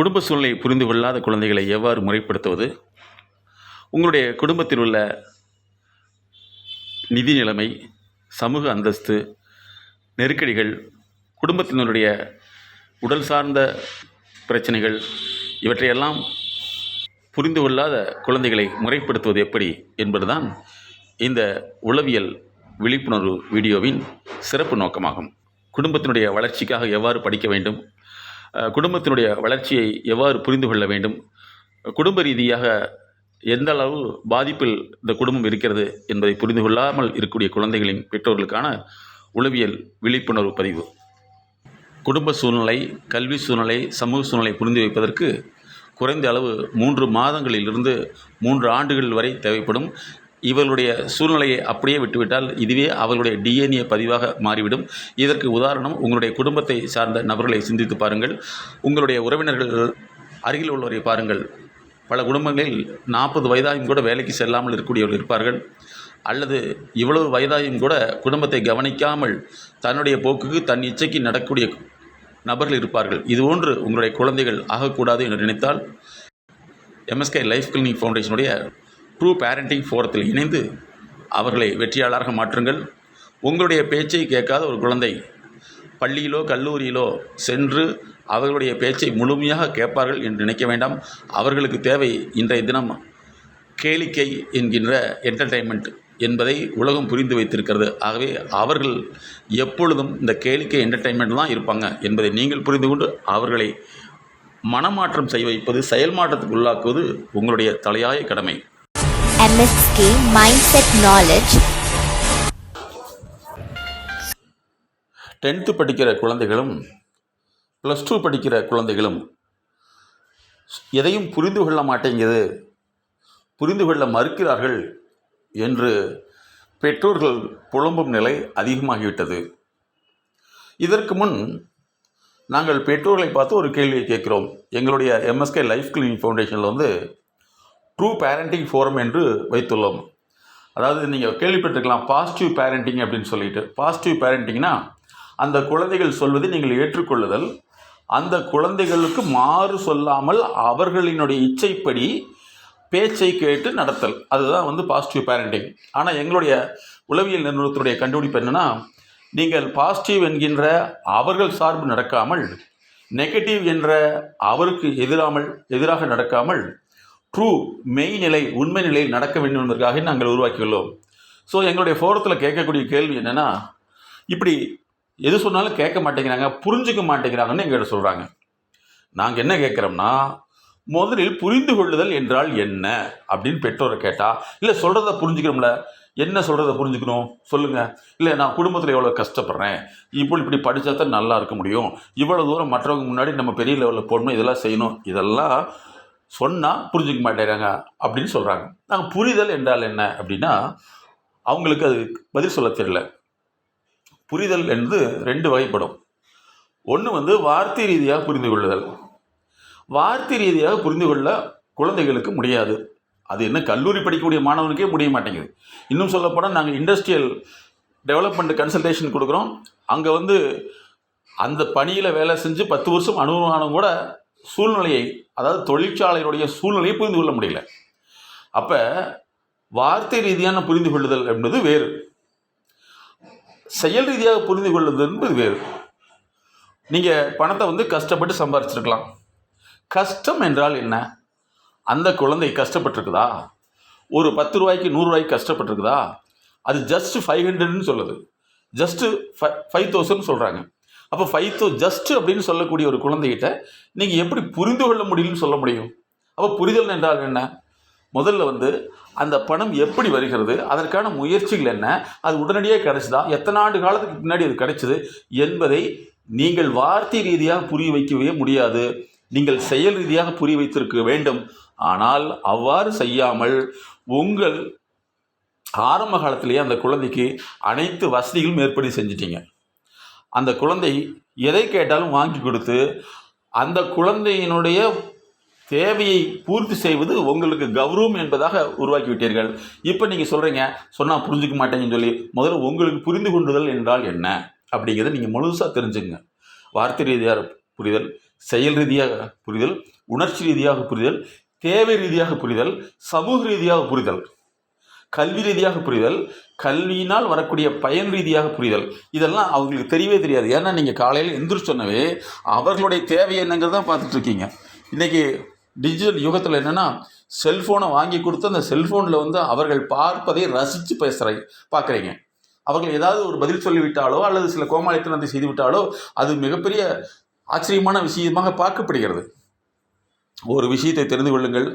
குடும்ப சூழ்நிலை புரிந்து கொள்ளாத குழந்தைகளை எவ்வாறு முறைப்படுத்துவது? உங்களுடைய குடும்பத்தில் உள்ள நிதி நிலைமை சமூக அந்தஸ்து நெருக்கடிகள் குடும்பத்தினருடைய உடல் சார்ந்த பிரச்சனைகள் இவற்றையெல்லாம் புரிந்து கொள்ளாத குழந்தைகளை முறைப்படுத்துவது எப்படி என்பதுதான் இந்த உளவியல் விழிப்புணர்வு வீடியோவின் சிறப்பு நோக்கமாகும். குடும்பத்தினுடைய வளர்ச்சிக்காக எவ்வாறு படிக்க வேண்டும்? குடும்பத்தினுடைய வளர்ச்சியை எவ்வாறு புரிந்து கொள்ள வேண்டும்? குடும்ப ரீதியாக எந்த அளவு பாதிப்பில் இந்த குடும்பம் இருக்கிறது என்பதை புரிந்து கொள்ளாமல் இருக்கக்கூடிய குழந்தைகளின் பெற்றோர்களுக்கான உளவியல் விழிப்புணர்வு பதிவு. குடும்ப சூழ்நிலை கல்வி சூழ்நிலை சமூக சூழ்நிலை புரிந்து வைப்பதற்கு குறைந்த அளவு மூன்று மாதங்களிலிருந்து மூன்று ஆண்டுகள் வரை தேவைப்படும். இவர்களுடைய சூழ்நிலையை அப்படியே விட்டுவிட்டால் இதுவே அவர்களுடைய டிஎன்ஏ பதிவாக மாறிவிடும். இதற்கு உதாரணம் உங்களுடைய குடும்பத்தை சார்ந்த நபர்களை சிந்தித்து பாருங்கள். உங்களுடைய உறவினர்கள் அருகில் உள்ளவரை பாருங்கள். பல குடும்பங்களில் நாற்பது வயதாகும் கூட வேலைக்கு செல்லாமல் இருக்கக்கூடியவர்கள் இருப்பார்கள். அல்லது இவ்வளவு வயதாயும் கூட குடும்பத்தை கவனிக்காமல் தன்னுடைய போக்குக்கு தன் இச்சைக்கு நடக்கக்கூடிய நபர்கள் இருப்பார்கள். இதுபோன்று உங்களுடைய குழந்தைகள் ஆகக்கூடாது என்று நினைத்தால் எம்எஸ்கே லைஃப் கிளினிக் ஃபவுண்டேஷனுடைய ட்ரூ பேரண்டிங் ஃபோரத்தில் இணைந்து அவர்களை வெற்றியாளராக மாற்றுங்கள். உங்களுடைய பேச்சை கேட்காத ஒரு குழந்தை பள்ளியிலோ கல்லூரியிலோ சென்று அவர்களுடைய பேச்சை முழுமையாக கேட்பார்கள் என்று நினைக்க வேண்டாம். அவர்களுக்கு தேவை இன்றைய தினம் கேளிக்கை என்கின்ற என்டர்டெயின்மெண்ட் என்பதை உலகம் புரிந்து வைத்திருக்கிறது. ஆகவே அவர்கள் எப்பொழுதும் இந்த கேளிக்கை என்டர்டெயின்மெண்ட் தான் இருப்பாங்க என்பதை நீங்கள் புரிந்து கொண்டு அவர்களை மனமாற்றம் செய்ய வைப்பது செயல் உள்ளாக்குவது உங்களுடைய தலையாய கடமை. MSK Mindset Knowledge. டென்த்து படிக்கிற குழந்தைகளும் ப்ளஸ் டூ படிக்கிற குழந்தைகளும் எதையும் புரிந்து கொள்ள மாட்டேங்குது. புரிந்து கொள்ள மறுக்கிறார்கள் என்று பெற்றோர்கள் புலம்பும் நிலை அதிகமாகிவிட்டது. இதற்கு முன் நாங்கள் பெற்றோர்களை பார்த்து ஒரு கேள்வியை கேட்குறோம். எங்களுடைய எம்எஸ்கே லைஃப் கிளினிக் ஃபவுண்டேஷனில் வந்து ட்ரூ பேரண்டிங் ஃபோரம் என்று வைத்துள்ளோம். அதாவது நீங்கள் கேள்விப்பட்டிருக்கலாம் பாசிட்டிவ் பேரண்டிங் அப்படின்னு சொல்லிட்டு. பாசிட்டிவ் பேரண்டிங்னா அந்த குழந்தைகள் சொல்வதை நீங்கள் ஏற்றுக்கொள்ளுதல் அந்த குழந்தைகளுக்கு மாறு சொல்லாமல் அவர்களினுடைய இச்சைப்படி பேச்சை கேட்டு நடத்தல். அதுதான் வந்து பாசிட்டிவ் பேரண்டிங் ஆனால் எங்களுடைய உளவியல் நிறுவனத்துடைய கண்டுபிடிப்பு என்னென்னா நீங்கள் பாசிட்டிவ் என்கின்ற அவர்கள் சார்பு நடக்காமல் நெகட்டிவ் என்ற அவருக்கு எதிராமல் எதிராக நடக்காமல் ட்ரூ மெய்நிலை உண்மை நிலையில் நடக்க வேண்டும் என்பதற்காக நாங்கள் உருவாக்கியுள்ளோம். ஸோ எங்களுடைய ஃபோரத்தில் கேட்கக்கூடிய கேள்வி என்னென்னா இப்படி எது சொன்னாலும் கேட்க மாட்டேங்கிறாங்க புரிஞ்சுக்க மாட்டேங்கிறாங்கன்னு எங்கிட்ட சொல்கிறாங்க நாங்கள் என்ன கேட்குறோம்னா முதலில் புரிந்து கொள்ளுதல் என்றால் என்ன? அப்படின்னு பெற்றோரை கேட்டால் இல்லை சொல்கிறத புரிஞ்சுக்கிறோம்ல. என்ன சொல்கிறத புரிஞ்சுக்கணும்? சொல்லுங்கள் இல்லை நான் குடும்பத்தில் எவ்வளோ கஷ்டப்படுறேன்? இப்போ இப்படி படித்தா தான் நல்லா இருக்க முடியும். இவ்வளோ தூரம் மற்றவங்க முன்னாடி நம்ம பெரிய லெவலில் போடணும் இதெல்லாம் செய்யணும். இதெல்லாம் சொன்னால் புரிஞ்சுக்க மாட்டேங்கிறாங்க அப்படின்னு சொல்கிறாங்க நாங்கள் புரிதல் என்றால் என்ன அப்படின்னா அவங்களுக்கு அது பதில் சொல்ல தெரியல. புரிதல் என்பது ரெண்டு வகைப்படும். ஒன்று வந்து வார்த்தை ரீதியாக புரிந்து கொள்ளுதல். வார்த்தை ரீதியாக புரிந்து கொள்ள குழந்தைகளுக்கு முடியாது. அது என்ன கல்லூரி படிக்கக்கூடிய மாணவனுக்கே முடிய மாட்டேங்குது. இன்னும் சொல்லப்போனால் நாங்கள் இண்டஸ்ட்ரியல் டெவலப்மெண்ட் கன்சல்டேஷன் கொடுக்குறோம். அங்கே வந்து அந்த பணியில் வேலை செஞ்சு பத்து வருஷம் அனுபவமானவங்க கூட சூழ்நிலையை அதாவது தொழிற்சாலையினுடைய சூழ்நிலையை புரிந்து கொள்ள முடியல. அப்போ வார்த்தை ரீதியான புரிந்து கொள்ளுதல் என்பது வேறு. செயல் ரீதியாக புரிந்து கொள்ளுதல் என்பது வேறு. நீங்கள் பணத்தை வந்து கஷ்டப்பட்டு சம்பாரிச்சிருக்கலாம். கஷ்டம் என்றால் என்ன? அந்த குழந்தை கஷ்டப்பட்டிருக்குதா? ஒரு பத்து ரூபாய்க்கு நூறுரூவாய்க்கு கஷ்டப்பட்டிருக்குதா? அது ஜஸ்ட் ஃபைவ் ஹண்ட்ரட்னு சொல்லுது. ஜஸ்ட்டு ஃபைவ் தௌசண்ட் சொல்கிறாங்க அப்போ ஃபைவ் ஜஸ்ட் அப்படின்னு சொல்லக்கூடிய ஒரு குழந்தைகிட்ட நீங்கள் எப்படி புரிந்து கொள்ள முடியும்னு சொல்ல முடியும்? அப்போ புரிதல் என்றால் என்ன? முதல்ல வந்து அந்த பணம் எப்படி வருகிறது? அதற்கான முயற்சிகள் என்ன? அது உடனடியாக கிடைச்சதா? எத்தனை ஆண்டு காலத்துக்கு பின்னாடி அது கிடைச்சது? என்பதை நீங்கள் வார்த்தை ரீதியாக புரிய வைக்கவே முடியாது. நீங்கள் செயல் ரீதியாக புரிய வைத்திருக்க வேண்டும். ஆனால் அவ்வாறு செய்யாமல் உங்கள் ஆரம்ப காலத்திலேயே அந்த குழந்தைக்கு அனைத்து வசதிகளும் ஏற்படி செஞ்சிட்டீங்க. அந்த குழந்தை எதை கேட்டாலும் வாங்கி கொடுத்து அந்த குழந்தையினுடைய தேவையை பூர்த்தி செய்வது உங்களுக்கு கௌரவம் என்பதாக உருவாக்கி விட்டீர்கள் இப்போ நீங்கள் சொல்கிறீங்க சொன்னால் புரிஞ்சுக்க மாட்டேங்கன்னு சொல்லி முதல்ல உங்களுக்கு புரிந்து கொண்டுதல் என்றால் என்ன? அப்படிங்கிறத நீங்கள் முழுசாக தெரிஞ்சுங்க. வார்த்தை ரீதியாக புரிதல் செயல் ரீதியாக புரிதல் உணர்ச்சி ரீதியாக புரிதல் தேவை ரீதியாக புரிதல் சமூக ரீதியாக புரிதல் கல்வி ரீதியாக புரிதல் கல்வியினால் வரக்கூடிய பயன் ரீதியாக புரிதல். இதெல்லாம் அவங்களுக்கு தெரியவே தெரியாது. ஏன்னா நீங்கள் காலையில் எந்திரிச்சோன்னவே அவர்களுடைய தேவை என்னங்கிறத தான் பார்த்துட்டு இருக்கீங்க இன்றைக்கி டிஜிட்டல் யுகத்தில் என்னென்னா செல்ஃபோனை வாங்கி கொடுத்து அந்த செல்ஃபோனில் வந்து அவர்கள் பார்ப்பதை ரசித்து பேசுகிற பார்க்குறீங்க. அவர்கள் ஏதாவது ஒரு பதில் சொல்லிவிட்டாலோ அல்லது சில கோமாளித்தனத்தை செய்துவிட்டாலோ அது மிகப்பெரிய ஆச்சரியமான விஷயமாக பார்க்கப்படுகிறது. ஒரு விஷயத்தை தெரிந்து கொள்ளுங்கள்.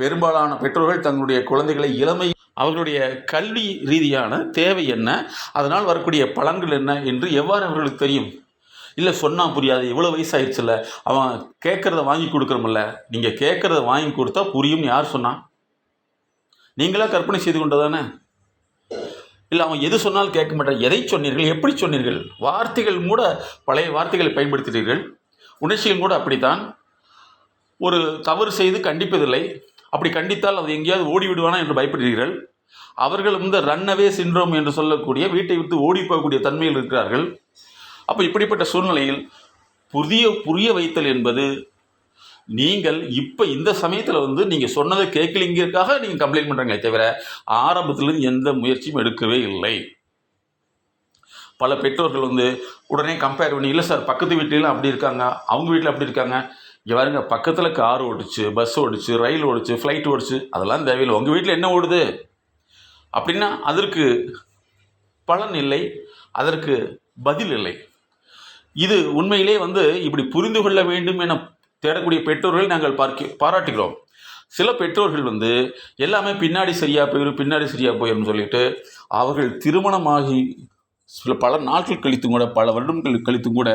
பெரும்பாலான பெற்றோர்கள் தங்களுடைய குழந்தைகளை இளமை அவர்களுடைய கல்வி ரீதியான தேவை என்ன? அதனால் வரக்கூடிய பலன்கள் என்ன என்று எவ்வாறு அவர்களுக்கு தெரியும்? இல்லை சொன்னால் புரியாது இவ்வளோ வயசாயிடுச்சுல்ல அவன் கேட்குறத வாங்கி கொடுக்குறோமில்ல. நீங்கள் கேட்குறத வாங்கி கொடுத்தா புரியும்னு யார் சொன்னான் நீங்களாக கற்பனை செய்து கொண்டதானே? இல்லை அவன் எது சொன்னாலும் கேட்க மாட்டான். எதை சொன்னீர்கள்? எப்படி சொன்னீர்கள்? வார்த்தைகள் கூட பழைய வார்த்தைகளை பயன்படுத்துகிறீர்கள். உணர்ச்சிகள் கூட அப்படித்தான். ஒரு தவறு செய்து கண்டிப்பதில்லை. அப்படி கண்டித்தால் அது எங்கேயாவது ஓடி விடுவானா என்று பயப்படுகிறீர்கள். அவர்கள் வந்து ரன்னவே சின்ரோம் என்று சொல்லக்கூடிய வீட்டை விட்டு ஓடி போகக்கூடிய தன்மையில் இருக்கிறார்கள். அப்போ இப்படிப்பட்ட சூழ்நிலையில் புதிய புரிய வைத்தல் என்பது நீங்கள் இப்போ இந்த சமயத்தில் வந்து நீங்கள் சொன்னதை கேட்கலிங்கிறதுக்காக நீங்கள் கம்ப்ளைண்ட் பண்ணுறீங்களே தவிர ஆரம்பத்திலிருந்து எந்த முயற்சியும் எடுக்கவே இல்லை. பல பெற்றோர்கள் வந்து உடனே கம்பேர் பண்ணி இல்லை சார் பக்கத்து வீட்டிலாம் அப்படி இருக்காங்க அவங்க வீட்டில் அப்படி இருக்காங்க இங்கே பாருங்க பக்கத்தில் கார் ஓடிச்சு பஸ் ஓடிச்சு ரயில் ஓடிச்சு ஃப்ளைட் ஓடிச்சு அதெல்லாம் தேவையில்லை. உங்கள் வீட்டில் என்ன ஓடுது? அப்படின்னா அதற்கு பலன் இல்லை அதற்கு பதில் இல்லை. இது உண்மையிலே வந்து இப்படி புரிந்து கொள்ள வேண்டும் என தேடக்கூடிய பெற்றோர்கள் நாங்கள் பார்க்க பாராட்டுகிறோம். சில பெற்றோர்கள் வந்து எல்லாமே பின்னாடி சரியாக போயிடும் பின்னாடி சரியாக போயிடும் சொல்லிட்டு அவர்கள் திருமணமாகி சில பல நாட்கள் கழித்தும் கூட பல வருடங்கள் கழித்தும் கூட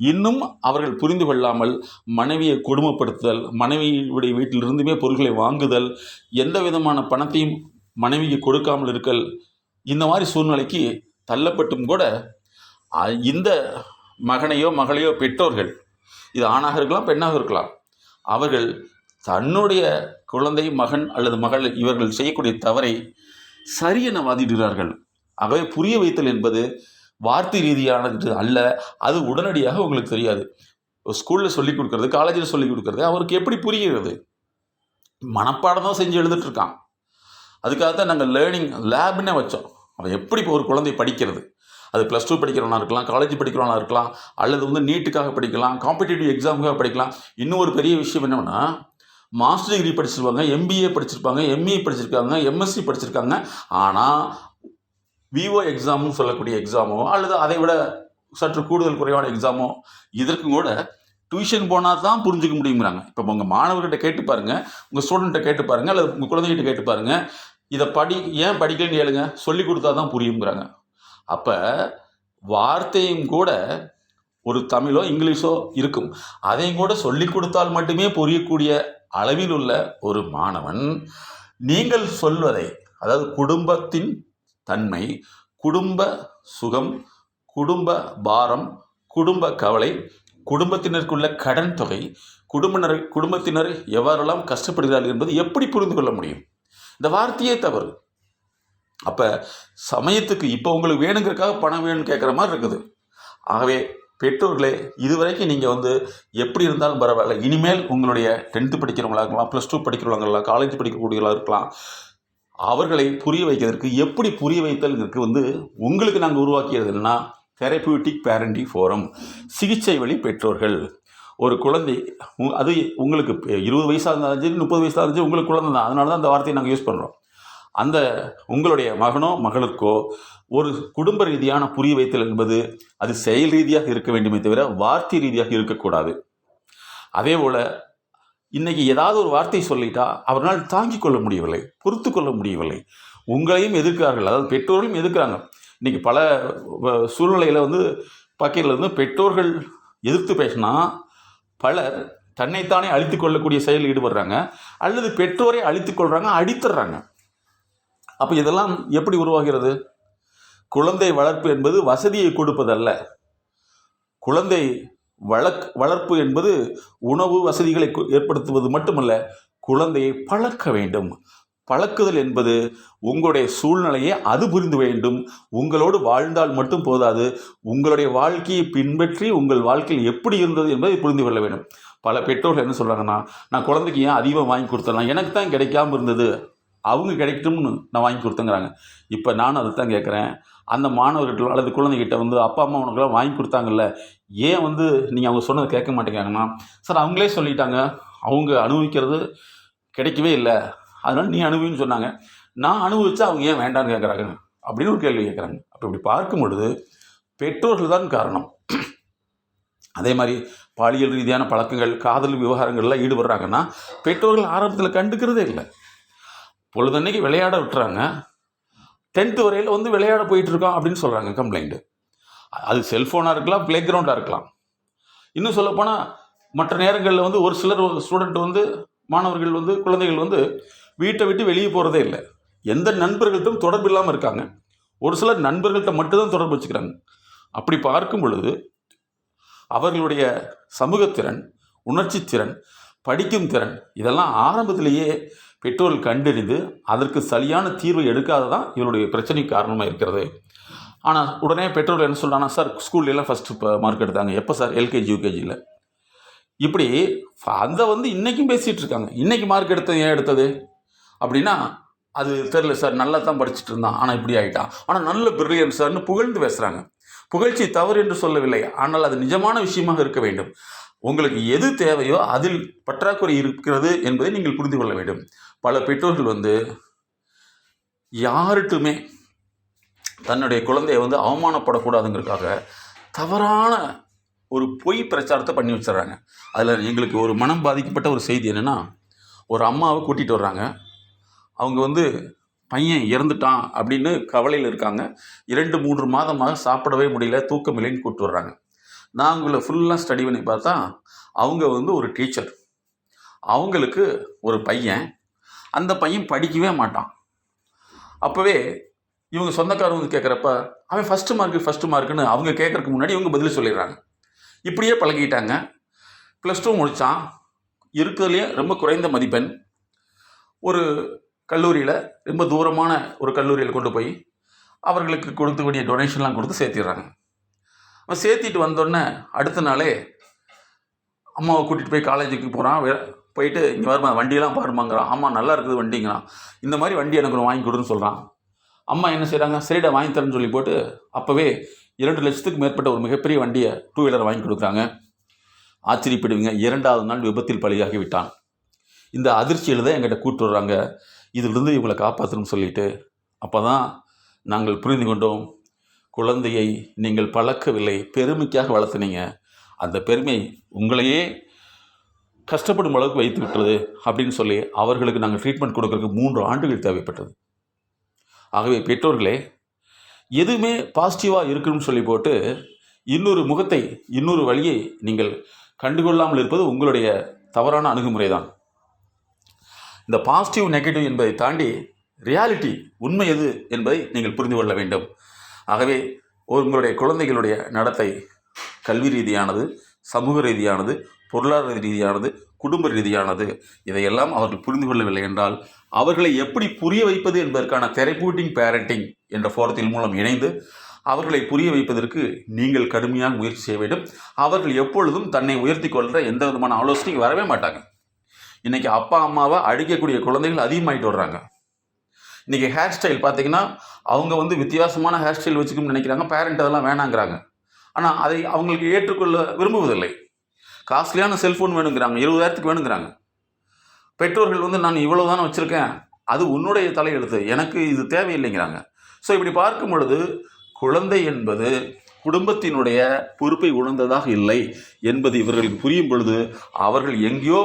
இன்னும் அவர்கள் புரிந்து கொள்ளாமல் மனைவியை கொடுமைப்படுத்துதல் மனைவியுடைய வீட்டிலிருந்துமே பொருட்களை வாங்குதல் எந்த விதமான பணத்தையும் மனைவிக்கு கொடுக்காமல் இருக்கல் இந்த மாதிரி சூழ்நிலைக்கு தள்ளப்பட்டும் கூட இந்த மகனையோ மகளையோ பெற்றோர்கள் இது ஆணாக இருக்கலாம் பெண்ணாக இருக்கலாம் அவர்கள் தன்னுடைய குழந்தை மகன் அல்லது மகள் இவர்கள் செய்யக்கூடிய தவறை சரி என வாதிடுகிறார்கள். ஆகவே புரிய வைத்தல் என்பது வார்த்தை ரீதியானது அல்ல. அது உடனடியாக உங்களுக்கு தெரியாது. ஸ்கூலில் சொல்லிக் கொடுக்கறது காலேஜில் சொல்லிக் கொடுக்குறது அவருக்கு எப்படி புரிகிறது? மனப்பாடம் தான் செஞ்சு எழுதிட்டுருக்கான் அதுக்காக தான் நாங்கள் லேர்னிங் லேப்னே வச்சோம். அவன் எப்படி இப்போ ஒரு குழந்தை படிக்கிறது? அது ப்ளஸ் டூ படிக்கிறவனா இருக்கலாம் காலேஜ் படிக்கிறவனா இருக்கலாம் அல்லது வந்து நீட்டுக்காக படிக்கலாம் காம்படிட்டிவ் எக்ஸாமுக்காக படிக்கலாம். இன்னும் ஒரு பெரிய விஷயம் என்னென்னா மாஸ்டர் டிகிரி படிச்சிருப்பாங்க எம்பிஏ படிச்சிருப்பாங்க எம்இ படிச்சிருக்காங்க எம்எஸ்சி படிச்சிருக்காங்க. ஆனால் விஓ எக்ஸாம்னு சொல்லக்கூடிய எக்ஸாமோ அல்லது அதை விட சற்று கூடுதல் குறைவான எக்ஸாமோ இதற்கும் கூட டியூஷன் போனால் தான் புரிஞ்சுக்க முடியுங்கிறாங்க இப்போ உங்கள் மாணவர்கிட்ட கேட்டு பாருங்கள் உங்கள் ஸ்டூடெண்ட்டை கேட்டு பாருங்கள் அல்லது உங்கள் குழந்தைகிட்ட கேட்டு பாருங்கள் இதை படி ஏன் படிக்கலன்னு கேளுங்க சொல்லி கொடுத்தா தான் புரியுங்கிறாங்க அப்போ வார்த்தையும் கூட ஒரு தமிழோ இங்கிலீஷோ இருக்கும். அதையும் கூட சொல்லி கொடுத்தால் மட்டுமே புரியக்கூடிய அளவில் உள்ள ஒரு மாணவன் நீங்கள் சொல்வதை அதாவது குடும்பத்தின் தன்மை குடும்ப சுகம் குடும்ப பாரம் குடும்ப கவலை குடும்பத்தினருக்குள்ள கடன் தொகை குடும்பினர் குடும்பத்தினர் எவ்வாறெல்லாம் கஷ்டப்படுகிறார்கள் என்பது எப்படி புரிந்து கொள்ள முடியும்? இந்த வார்த்தையே தவறு. அப்போ சமயத்துக்கு இப்போ உங்களுக்கு வேணுங்கிறக்காக பணம் வேணும்னு கேட்குற மாதிரி இருக்குது. ஆகவே பெற்றோர்களே இதுவரைக்கும் நீங்கள் வந்து எப்படி இருந்தாலும் பரவாயில்ல. இனிமேல் உங்களுடைய டென்த்து படிக்கிறவங்களாக இருக்கலாம் ப்ளஸ் டூ படிக்கிறவங்களா காலேஜ் படிக்கக்கூடியவங்களா இருக்கலாம் அவர்களை புரிய வைக்கிறதுக்கு எப்படி புரிய வைத்தல்ங்கிறதுக்கு வந்து உங்களுக்கு நாங்கள் உருவாக்கியது என்னன்னா தெரப்பியூட்டிக் பேரண்டி ஃபோரம் சிகிச்சை வழி பெற்றோர்கள். ஒரு குழந்தை அது உங்களுக்கு இருபது வயசாக இருந்தாலும் சரி முப்பது வயசாக இருந்தாலும் சரி உங்களுக்கு குழந்தை தான். அதனால தான் அந்த வார்த்தையை நாங்கள் யூஸ் பண்ணுறோம் அந்த உங்களுடைய மகனோ மகளுக்கோ ஒரு குடும்ப ரீதியான புரிய வைத்தல் என்பது அது செயல் ரீதியாக இருக்க வேண்டுமே தவிர வார்த்தை ரீதியாக இருக்கக்கூடாது. அதே போல் இன்னைக்கு ஏதாவது ஒரு வார்த்தை சொல்லிட்டா அவரால் தாங்கிக் கொள்ள முடியவில்லை பொறுத்து கொள்ள முடியவில்லை. உங்களையும் எதிர்க்கிறார்கள். அதாவது பெற்றோர்களும் எதிர்க்கிறாங்க. இன்றைக்கி பல வ- சூழ்நிலையில் வந்து பக்கையில் வந்து பெற்றோர்கள் எதிர்த்து பேசினா பலர் தன்னைத்தானே அழித்து கொள்ளக்கூடிய செயலில் ஈடுபடுறாங்க. அல்லது பெற்றோரை அழித்து கொள்கிறாங்க அடித்துடுறாங்க அப்போ இதெல்லாம் எப்படி உருவாகிறது? குழந்தை வளர்ப்பு என்பது வசதியை கொடுப்பதல்ல. குழந்தை வளக் வளர்ப்பு என்பது உணவு வசதிகளை கு- ஏற்படுத்துவது மட்டுமல்ல குழந்தையை பழக்க வேண்டும். பழக்குதல் என்பது உங்களுடைய சூழ்நிலையை அது புரிந்து வேண்டும். உங்களோடு வாழ்ந்தால் மட்டும் போதாது. உங்களுடைய வாழ்க்கையை பின்பற்றி உங்கள் வாழ்க்கையில் எப்படி இருந்தது என்பதை புரிந்து கொள்ள வேண்டும். பல பெற்றோர்கள் என்ன சொல்கிறாங்கன்னா நான் குழந்தைக்கு ஏன் அதிகமாக வாங்கி கொடுத்தேன் எனக்கு தான் கிடைக்காம இருந்தது. அவங்க கிடைக்கட்டும்னு நான் வாங்கி கொடுத்தேங்கிறாங்க. இப்போ நானும் அதை தான் கேட்குறேன். அந்த மாணவர்கிட்ட அல்லது குழந்தைகிட்ட வந்து அப்பா அம்மா உனக்குலாம் வாங்கி கொடுத்தாங்கல்ல ஏன் வந்து நீங்கள் அவங்க சொன்னதை கேட்க மாட்டேங்கிறாங்கன்னா சார் அவங்களே சொல்லிட்டாங்க. அவங்க அனுபவிக்கிறது கிடைக்கவே இல்லை. அதனால் நீ அனுபவின்னு சொன்னாங்க. நான் அனுபவிச்சா அவங்க ஏன் வேண்டாம்னு கேட்குறாங்க? அப்படின்னு ஒரு கேள்வி கேட்குறாங்க. அப்போ இப்படி பார்க்கும் பொழுது பெற்றோர்கள் தான் காரணம். அதே மாதிரி பாலியல் ரீதியான பழக்கங்கள் காதல் விவகாரங்கள்லாம் ஈடுபடுறாங்கன்னா பெற்றோர்கள் ஆரம்பத்தில் கண்டுக்கிறதே இல்லை. பொழுதன்னைக்கு விளையாட விட்டுறாங்க. டென்த்து வரையில் வந்து விளையாட போயிட்டு இருக்கோம் அப்படின்னு சொல்கிறாங்க கம்ப்ளைண்ட்டு அது செல்ஃபோனாக இருக்கலாம் ப்ளே கிரவுண்டாக இருக்கலாம். இன்னும் சொல்லப்போனால் மற்ற நேரங்களில் வந்து ஒரு சிலர் ஸ்டூடெண்ட் வந்து மாணவர்கள் வந்து குழந்தைகள் வந்து வீட்டை விட்டு வெளியே போகிறதே இல்லை. எந்த நண்பர்கள்ட்டும் தொடர்பு இல்லாமல் இருக்காங்க. ஒரு சிலர் நண்பர்கள்ட்ட மட்டும்தான் தொடர்பு வச்சுக்கிறாங்க. அப்படி பார்க்கும் பொழுது அவர்களுடைய சமூகத்திறன் உணர்ச்சி திறன் படிக்கும் திறன் இதெல்லாம் ஆரம்பத்திலேயே பெற்றோர்கள் கண்டறிந்து அதற்கு சரியான தீர்வு எடுக்காததான் இவருடைய பிரச்சனைக்கு காரணமாக இருக்கிறது. ஆனால் உடனே பெற்றோர்கள் என்ன சொல்கிறாங்கன்னா சார் ஸ்கூல்ல ஃபஸ்ட்டு ஃபஸ்ட்டு மார்க் எடுத்தாங்க. எப்போ சார்? எல்கேஜி யூகேஜியில் இப்படி அந்த வந்து இன்றைக்கும் பேசிகிட்டு இருக்காங்க. இன்றைக்கி மார்க் எடுத்தது ஏன் எடுத்தது? அப்படின்னா அது தெரில சார். நல்லா தான் படிச்சுட்டு இருந்தான். ஆனால் இப்படி ஆகிட்டான் ஆனால் நல்ல பிரில்லியன் சார்னு புகழ்ந்து பேசுகிறாங்க புகழ்ச்சி தவறு என்று சொல்லவில்லை. ஆனால் அது நிஜமான விஷயமாக இருக்க வேண்டும். உங்களுக்கு எது தேவையோ அதில் பற்றாக்குறை இருக்கிறது என்பதை நீங்கள் புரிந்து கொள்ள வேண்டும். பல பெற்றோர்கள் வந்து யாருட்டுமே தன்னுடைய குழந்தைய வந்து அவமானப்படக்கூடாதுங்கிறதுக்காக தவறான ஒரு பொய் பிரச்சாரத்தை பண்ணி வச்சிடுறாங்க. அதில் எங்களுக்கு ஒரு மனம் பாதிக்கப்பட்ட ஒரு செய்தி என்னென்னா ஒரு அம்மாவை கூட்டிகிட்டு வர்றாங்க. அவங்க வந்து பையன் இறந்துட்டான் அப்படின்னு கவலையில் இருக்காங்க. இரண்டு மூன்று மாதமாக சாப்பிடவே முடியல தூக்கமில்லைன்னு கூப்பிட்டு வர்றாங்க. நான் அவங்கள ஃபுல்லாக ஸ்டடி பண்ணி பார்த்தா அவங்க வந்து ஒரு டீச்சர் அவங்களுக்கு ஒரு பையன் அந்த பையன் படிக்கவே மாட்டான். அப்போவே இவங்க சொந்தக்காரவங்க கேட்குறப்ப அவன் ஃபஸ்ட்டு மார்க்கு ஃபஸ்ட்டு மார்க்குன்னு அவங்க கேட்குறதுக்கு முன்னாடி இவங்க பதில் சொல்லிடுறாங்க. இப்படியே பழகிட்டாங்க. ப்ளஸ் டூ முடித்தான் இருக்கிறதுலையே ரொம்ப குறைந்த மதிப்பெண். ஒரு கல்லூரியில் ரொம்ப தூரமான ஒரு கல்லூரியில் கொண்டு போய் அவர்களுக்கு கொடுக்க வேண்டிய டொனேஷன்லாம் கொடுத்து சேர்த்திடுறாங்க. அவன் சேர்த்திட்டு வந்தோடனே அடுத்த நாளே அம்மாவை கூட்டிகிட்டு போய் காலேஜுக்கு போகிறான் போயிட்டு இங்கே வருமா வண்டியெல்லாம் பாருமாங்கிறான் ஆமாம் நல்லா இருக்குது வண்டிங்கிறான். இந்த மாதிரி வண்டி எனக்கு வாங்கி கொடுன்னு சொல்கிறான் அம்மா என்ன செய்கிறாங்க சரிடா வாங்கி தரேன்னு சொல்லி போட்டு அப்போவே இரண்டு லட்சத்துக்கு மேற்பட்ட ஒரு மிகப்பெரிய வண்டியை டூ வீலர் வாங்கி கொடுக்குறாங்க. ஆச்சரியப்படுவீங்க. இரண்டாவது நாள் விபத்தில் பலியாகி விட்டான். இந்த அதிர்ச்சியில் தான் எங்கிட்ட கூட்டு வர்றாங்க. இதிலிருந்து இவங்களை காப்பாற்றணும்னு சொல்லிட்டு அப்போ தான் நாங்கள் புரிந்து கொண்டோம். குழந்தையை நீங்கள் பழக்கவில்லை. பெருமைக்காக வளர்த்துனீங்க. அந்த பெருமை உங்களையே கஷ்டப்படும் அளவுக்கு வைத்து விட்டது அப்படின்னு சொல்லி அவர்களுக்கு நாங்கள் ட்ரீட்மெண்ட் கொடுக்கறதுக்கு மூன்று ஆண்டுகள் தேவைப்பட்டது. ஆகவே பெற்றோர்களே எதுவுமே பாசிட்டிவாக இருக்கணும்னு சொல்லி போட்டு இன்னொரு முகத்தை இன்னொரு வழியை நீங்கள் கண்டுகொள்ளாமல் இருப்பது உங்களுடைய தவறான அணுகுமுறை தான் இந்த பாசிட்டிவ் நெகட்டிவ் என்பதை தாண்டி ரியாலிட்டி உண்மை எது என்பதை நீங்கள் புரிந்து கொள்ள வேண்டும். ஆகவே உங்களுடைய குழந்தைகளுடைய நடத்தை கல்வி ரீதியானது சமூக ரீதியானது பொருளாதார ரீதியானது குடும்ப ரீதியானது இதையெல்லாம் அவர்கள் புரிந்து கொள்ளவில்லை என்றால் அவர்களை எப்படி புரிய வைப்பது என்பதற்கான தெரப்பூட்டிங் பேரண்டிங் என்ற ஃபோரத்தின் மூலம் இணைந்து அவர்களை புரிய வைப்பதற்கு நீங்கள் கடுமையாக முயற்சி செய்ய வேண்டும். அவர்கள் எப்பொழுதும் தன்னை உயர்த்தி கொள்கிற எந்த விதமான ஆலோசனைக்கு வரவே மாட்டாங்க. இன்றைக்கி அப்பா அம்மாவை அழிக்கக்கூடிய குழந்தைகள் அதிகமாகிட்டு வர்றாங்க. இன்றைக்கி ஹேர் ஸ்டைல் பார்த்தீங்கன்னா அவங்க வந்து வித்தியாசமான ஹேர் ஸ்டைல் வச்சுக்கணும்னு நினைக்கிறாங்க பேரண்ட் அதெல்லாம் வேணாங்கிறாங்க. ஆனால் அதை அவங்களுக்கு ஏற்றுக்கொள்ள விரும்புவதில்லை. காஸ்ட்லியான செல்ஃபோன் வேணுங்கிறாங்க. இருபதாயிரத்துக்கு வேணுங்கிறாங்க. பெற்றோர்கள் வந்து நான் இவ்வளோ தானே வச்சுருக்கேன். அது உன்னுடைய தலையெழுத்து. எனக்கு இது தேவையில்லைங்கிறாங்க. ஸோ இப்படி பார்க்கும் பொழுது குழந்தை என்பது குடும்பத்தினுடைய பொறுப்பை உணர்ந்ததாக இல்லை என்பது இவர்களுக்கு புரியும் பொழுது அவர்கள் எங்கேயோ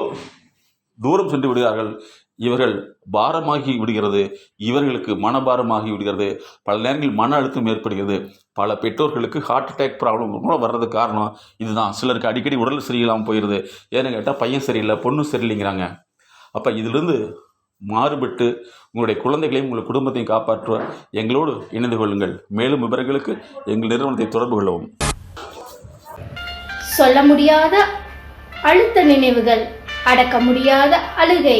தூரம் சென்று விடுகிறார்கள். இவர்கள் பாரமாகி விடுகிறது. இவர்களுக்கு மனபாரமாகி விடுகிறது. பல நேரங்களில் மன அழுத்தம் ஏற்படுகிறது. பல பெற்றோர்களுக்கு ஹார்ட் அட்டாக் ப்ராப்ளம் கூட வர்றதுக்கு காரணம் இதுதான். சிலருக்கு அடிக்கடி உடல் சரியில்லாமல் போயிடுது ஏன்னு கேட்டால் பையன் சரியில்லை பொண்ணு சரியில்லைங்கிறாங்க. அப்போ இதிலிருந்து மாறுபட்டு உங்களுடைய குழந்தைகளையும் உங்கள் குடும்பத்தையும் காப்பாற்ற எங்களோடு இணைந்து கொள்ளுங்கள். மேலும் விவரங்களுக்கு எங்கள் நிறுவனத்தை தொடர்பு கொள்ளவும். சொல்ல முடியாத அழுத்த நினைவுகள் அடக்க முடியாத அழுகை.